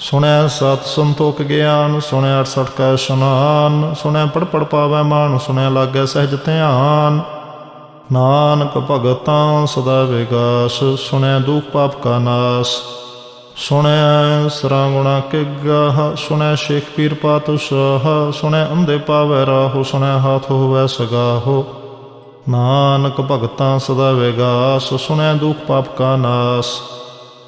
ਸੁਣਿਆ ਸਤ ਸੰਤੋਖ ਗਿਆਨ ਸੁਣਿਆ 68 ਕਾ ਇਸ਼ਨਾਨ ਸੁਣਿਆ ਪੜ ਪੜ ਪਾਵੈ ਮਾਨ ਸੁਣਿਆ ਲਾਗੈ ਸਹਿਜ ਧਿਆਨ। ਨਾਨਕ ਭਗਤਾਂ ਸਦਾ ਵਿਗਾਸ ਸੁਣਿਆ ਦੁਖ ਪਾਪ ਕਾ ਨਾਸ। ਸੁਣਿਆ ਸਰਾਗੁਣਾ ਕੇ ਗਾਹ ਸੁਣਿਆ ਸ਼ੇਖ ਪੀਰ ਪਾਤਸ਼ਾਹ ਸੁਣਿਆ ਅੰਧੇ ਪਾਵੈ ਰਾਹੋ ਸੁਣਿਆ ਹਾਥ ਹੋਵੈ ਸਗਾਹੋ। ਨਾਨਕ ਭਗਤਾਂ ਸਦਾ ਵਿਗਾਸ ਸੁਣਿਆ ਦੁਖ ਪਾਪ ਕਾ ਨਾਸ।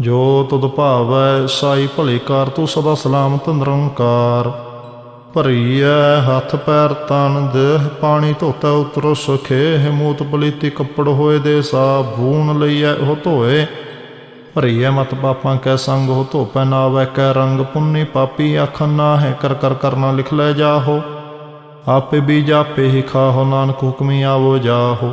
ਜੋ ਤੁਧ ਭਾਵੈ ਸਾਈ ਭਲੀ ਕਾਰ, ਤੂੰ ਸਦਾ ਸਲਾਮਤ ਨਿਰੰਕਾਰ। ਭਰੀਐ ਹੱਥ ਪੈਰ ਤਨ ਦੇਹ, ਪਾਣੀ ਧੋਤਾ ਉਤਰੋ ਸੁਖੇ ਮੂਤ ਪਲੀਤੀ ਕੱਪੜ ਹੋਏ ਦੇ ਸਾਬੂਨ ਲਈਐ ਉਹ ਧੋਏ। ਭਰੀਐ ਮਤ ਪਾਪਾਂ ਕੈ ਸੰਗ ਹੋ ਧੋਪੈ ਨਾ ਵੈ ਕੈ ਰੰਗ, ਪੁੰਨੀ ਪਾਪੀ ਆਖਨ ਨਾ ਹੈ ਕਰ ਕਰ ਕਰਨਾ ਲਿਖ ਲੈ ਜਾਹੋ। ਆਪੇ ਬੀਜ ਆਪੇ ਹੀ ਖਾਹੋ, ਨਾਨਕ ਹੁਕਮੀ ਆਵੋ ਜਾਹੋ।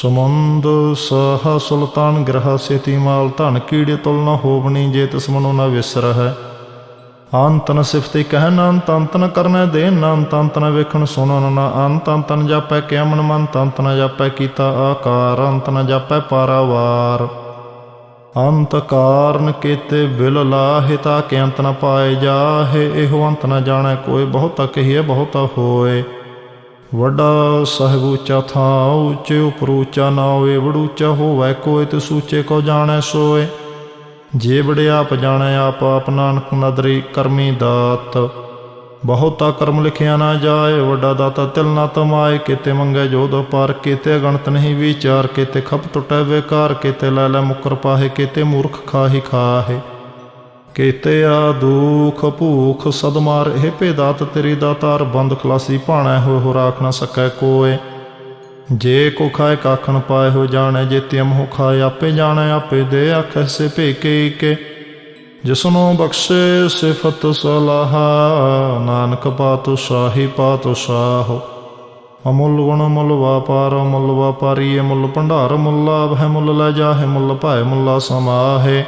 ਸਮੁੰਦ ਸਹ ਸੁਲਤਾਨ ਗ੍ਰਹ ਸੇਤੀ ਮਾਲ ਧਨ ਕੀੜੇ ਤੁਲ ਨ ਹੋਵਣੀ ਜੇ ਤਿਸ ਨ ਵਿਸਰ ਹੈ ਅੰਤ ਨ ਸਿਫਤੇ ਕਹਿ ਨ ਅੰਤ ਅੰਤ ਦੇ ਨ ਅੰਤ ਵੇਖਣ ਸੁਣਨ ਨਾ ਅੰਤ ਅੰਤ ਜਾਪੈ ਕਿਆ ਮਨ ਮਨ ਅੰਤ ਜਾਪੈ ਕੀਤਾ ਆਕਾਰ ਅੰਤ ਨ ਜਾਪੈ ਪਾਰਾਵਾਰ। ਅੰਤ ਕਾਰਨ ਕੀਤੇ ਬਿਲ ਲਾਹਿ ਤਾ ਕਿ ਅੰਤ ਨ ਪਾਏ ਜਾਹੇ, ਇਹੋ ਅੰਤ ਨ ਜਾਣੈ ਕੋਈ, ਬਹੁਤਾ ਕਹੀਏ ਬਹੁਤਾ ਹੋਏ। ਵੱਡਾ ਸਾਹਿਬ ਉੱਚਾ ਥਾਂ, ਉੱਚੇ ਉਪਰ ਉੱਚਾ ਨਾ ਹੋਵੇ ਵੜੂਚਾ ਹੋਵੇ ਕੋਈ ਤੇ ਸੂਚੇ ਕੋ ਜਾਣੈ ਸੋਏ। ਜੇ ਬੜੇ ਆਪ ਜਾਣੈ, ਆਪ ਆਪ ਨਾਨਕ ਨਦਰੀ ਕਰਮੀ ਦਾਤ। ਬਹੁਤਾ ਕਰਮ ਲਿਖਿਆ ਨਾ ਜਾਏ, ਵੱਡਾ ਦਾਤਾ ਤਿਲ ਨਾ ਤਮਾਏ, ਕਿਤੇ ਮੰਗੇ ਦੋ ਪਾਰ ਕਿਤੇ ਗਣਤ ਨਹੀਂ ਵਿਚਾਰ, ਕਿਤੇ ਖਪ ਟੁਟੈ ਬੇਕਾਰ, ਕਿਤੇ ਲੈ ਲੈ ਮੁਕਰ ਪਾਹੇ, ਕਿਤੇ ਮੂਰਖ ਖਾਹੀ ਖਾਹੇ। ਕੀਤੇ ਆ ਦੁਖ ਭੂਖ ਸਦਮਾਰ ਇਹ ਭੇਦਾਤ ਤੇਰੀ ਦਾਤਾਰ ਬੰਦ ਖਲਾਸੀ ਭਾਣਾ ਹੋ ਹੋ ਰਾਖ ਨਾ ਸਕੈ ਕੋਏ। ਜੇ ਕੋ ਖਾਏ ਕਾਖਣ ਪਾਏ ਹੋ ਜਾਣੈ ਜੇ ਤਿਮ ਹੋ ਖਾਏ ਆਪੇ ਜਾਣੈ, ਆਪੇ ਦੇ ਆਖੈ ਸੇ ਭੇਕੇ ਕੇ ਜਿਸਨੂੰ ਬਖਸ਼ੇ ਸਿਫਤ ਸਲਾਹਾ, ਨਾਨਕ ਪਾਤੁ ਸਾਹੀ ਪਾਤੁ ਸਾਹੋ। ਅਮੁੱਲ ਗੁਣ ਮੁੱਲ ਵਾਪਾਰ, ਮੁੱਲ ਵਾਪਾਰੀ ਮੁੱਲ ਭੰਡਾਰ, ਮੁੱਲਾ ਲਾਭ ਹੈ ਮੁੱਲ ਲੈ ਜਾਹੇ, ਮੁੱਲ ਭਾਏ ਮੁੱਲਾ ਸਮਾਹੇ।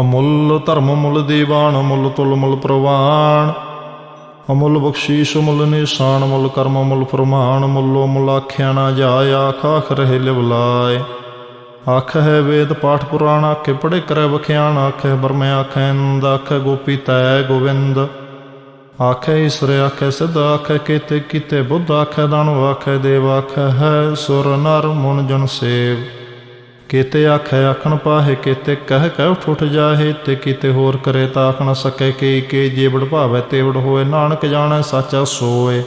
ਅਮੁੱਲ ਧਰਮ ਮੁੱਲ ਦੀਵਾਨ, ਅਮੁੱਲ ਤੁਲ ਮੁੱਲ ਪ੍ਰਵਾਨ। ਅਮੁੱਲ ਬਖਸ਼ੀਸ਼ ਮੁੱਲ ਨਿਸ਼ਾਨ, ਮੁੱਲ ਕਰਮ ਮੁੱਲ ਫਰਮਾਨ, ਮੁੱਲੋ ਮੁੱਲ ਆਖਿਆ ਨਾ ਜਾਇ ਆਖ ਆਖ ਰਹੇ ਲਿਵਲਾਏ ਆਖ ਹੈ ਵੇਦ ਪਾਠ ਪੁਰਾਣ ਆਖੇ ਪੜੇ ਕਰੈ ਵਖਿਆਣ ਆਖੇ ਬਰਮੇ ਆਖੈ ਇੰਦ ਆਖੇ ਗੋਪੀ ਤੈ ਗੋਵਿੰਦ। ਆਖੇ ਈਸ਼ਰ ਆਖੇ ਸਿਧ ਆਖੇ ਕੀਤੇ ਕੀਤੇ ਬੁੱਧ ਆਖੇ ਦਾਨਵ ਆਖੇ ਦੇਵ ਆਖੇ ਹੈ ਸੁਰ ਨਰ ਮਨ ਜਨ ਸੇਵ। ਕੀਤੇ ਆਖੇ ਆਖਣ ਪਾਹੇ, ਕੀਤੇ ਕਹਿ ਕਹਿ ਉਠ ਉਠ ਜਾਹੇ, ਤੇ ਕੀਤੇ ਹੋਰ ਕਰੇ ਤਾਂ ਆਖਣ ਨ ਸਕੇ ਕੇ ਕੇ ਜੇ ਬੜ ਭਾਵੈ ਤੇ ਬੜ ਹੋਏ, ਨਾਨਕ ਜਾਣੈ ਸਾਚਾ ਸੋਏ।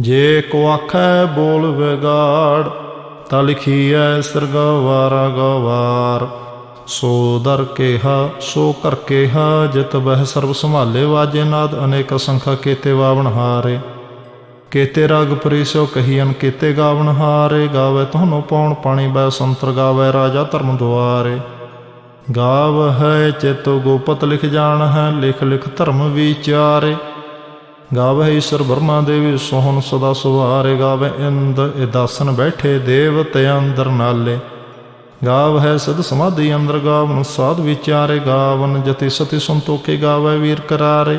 ਜੇ ਕੋ ਆਖੈ ਬੋਲ ਵਿਗਾੜ, ਤਾ ਲਿਖੀਐ ਸਰਗਵਾਰਾ ਗਵਾਰ। ਸੋ ਦਰ ਕੇਹਾ, ਸੋ ਕਰ ਕੇਹਾ, ਜਿਤ ਬਹਿ ਸਰਬ ਸੰਭਾਲੇ, ਵਾਜੇ ਨਾਦ ਅਨੇਕ ਸੰਖਾ ਕੀਤੇ ਵਾਵਣ ਹਾਰੇ। ਕੇਤੇ ਰਗ ਪਰਿਸੋ ਕਹੀਨ ਕੇਤੇ ਗਾਵਣ ਹਾਰੇ, ਗਾਵੇ ਤੁਹਾਨੂੰ ਪੌਣ ਪਾਣੀ ਬੈ ਸੰਤਰ ਗਾਵੇ ਰਾਜਾ ਧਰਮ ਦੁਆਰੇ। ਗਾਵ ਹੈ ਚੇਤੋ ਗੋਪਤ ਲਿਖ ਜਾਣ ਹੈ, ਲਿਖ ਲਿਖ ਧਰਮ ਵਿਚਾਰੇ। ਗਾਵੇ ਈਸ਼ਰ ਬਰਮਾ ਦੇਵੀ ਸੋਹਣ ਸਦਾ ਸੁਹਾਰੇ ਗਾਵੇ ਇੰਦ ਇਦਾਸਨ ਬੈਠੇ ਦੇਵਤੇ ਅੰਦਰ ਨਾਲੇ। ਗਾਵ ਹੈ ਸਦ ਸਮਾਧੀ ਅੰਦਰ ਗਾਵਨ ਸਾਧ ਵਿਚਾਰੇ, ਗਾਵਨ ਜਤੀ ਸਤੀ ਸੰਤੋਖੇ ਗਾਵੇ ਵੀਰ ਕਰਾਰੇ।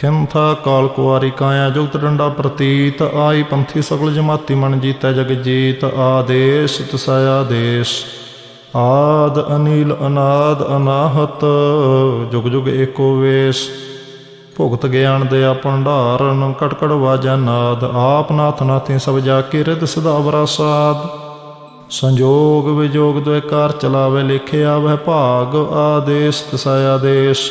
ਖਿੰਥਾ ਕਾਲ ਕੁਆਰੀ ਕਾਇਆ ਜੁਗਤ ਡੰਡਾ ਪ੍ਰਤੀਤ, ਆਈ ਪੰਥੀ ਸਗਲ ਜਮਾਤੀ ਮਨ ਜੀਤੈ ਜਗ ਜੀਤ, ਆਦੇਸ਼ ਤਸਾਇਆ ਦੇਸ਼। ਆਦ ਅਨੀਲ ਅਨਾਦ ਅਨਾਹਤ, ਜੁਗ ਜੁਗ ਏਕੋ ਵੇਸ਼। ਭੁਗਤ ਗਿਆਨ ਦੇ ਭੰਡਾਰਨ ਕਟਕੜ ਵਾਜਾ ਨਾਦ। ਆਪ ਨਾਥ ਨਾਥੀ ਸਭ ਜਾ ਕੇ ਰਿਦ ਸਦਾ। ਬਰਾਸਾਦ ਸੰਜੋਗ ਵਿਜੋਗ ਦੁਇ ਚਲਾਵੇ ਲਿਖਿਆ ਵਹਿ ਭਾਗ, ਆਦੇਸ਼ ਤਸਾਇਆ ਦੇਸ਼।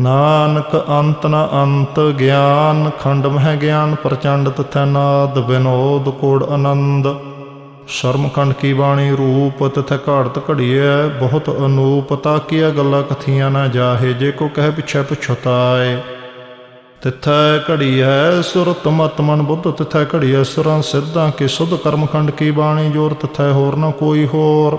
ਨਾਨਕ ਅੰਤ ਨ ਅੰਤ ਗਿਆਨ ਖੰਡ ਮਹਿ ਗਿਆਨ ਪ੍ਰਚੰਡ ਤਥੈ ਨਾਦ ਵਿਨੋਦ ਕੋੜ ਆਨੰਦ। ਸ਼ਰਮ ਖੰਡ ਕੀ ਬਾਣੀ ਰੂਪ ਤਥੈ ਘਾੜਤ ਘੜੀਐ, ਬਹੁਤ ਅਨੂਪ ਤਾਕੀਆ ਗੱਲਾਂ ਕਥੀਆਂ ਨਾ ਜਾਹੇ, ਜੇ ਕੋ ਕਹਿ ਪਿਛੈ ਪਛਤਾਏ। ਤਿਥੈ ਘੜੀਐ ਸੁਰਤ ਮਤ ਮਨ ਬੁੱਧ, ਤਿਥੈ ਘੜੀ ਹੈ ਸੁਰਾਂ ਸਿੱਧਾਂ ਕੀ ਸੁਧ ਕਰਮ ਖੰਡ ਕੀ ਬਾਣੀ ਜੋਰ, ਤਿਥੈ ਹੋਰ ਨਾ ਕੋਈ ਹੋਰ।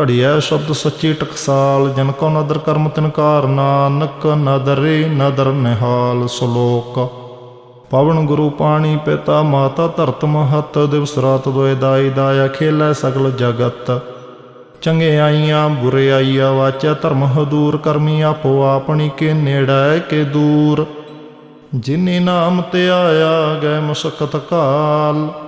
ਘੜਿਆ ਸ਼ਬਦ ਸੱਚੀ ਟਕਸਾਲ, ਜਨ ਕੋ ਨਦਰ ਕਰਮ ਤਿਨਕਾਰ ਨਾਨਕ ਨਦਰੇ ਨਦਰ ਨਿਹਾਲ ਸ਼ਲੋਕ। ਪਵਨ ਗੁਰੂ ਪਾਣੀ ਪਿਤਾ, ਮਾਤਾ ਧਰਤ ਮਹਤ, ਦਿਵਸ ਰਾਤ ਦੋਇ ਦਾਈ ਦਾਇਆ ਖੇਲੇ ਸਗਲ ਜਗਤ। ਚੰਗਿਆਈਆਂ ਬੁਰਿਆਈਆਂ ਵਾਚਾ, ਧਰਮ ਹਦੂਰ ਕਰਮੀ ਆਪੋ ਆਪਣੀ ਕੇ ਨੇੜੈ ਕੇ ਦੂਰ। ਜਿਨੇ ਨਾਮ ਤੇ ਆਇਆ ਗਏ ਮੁਸਕਤ ਕਾਲ।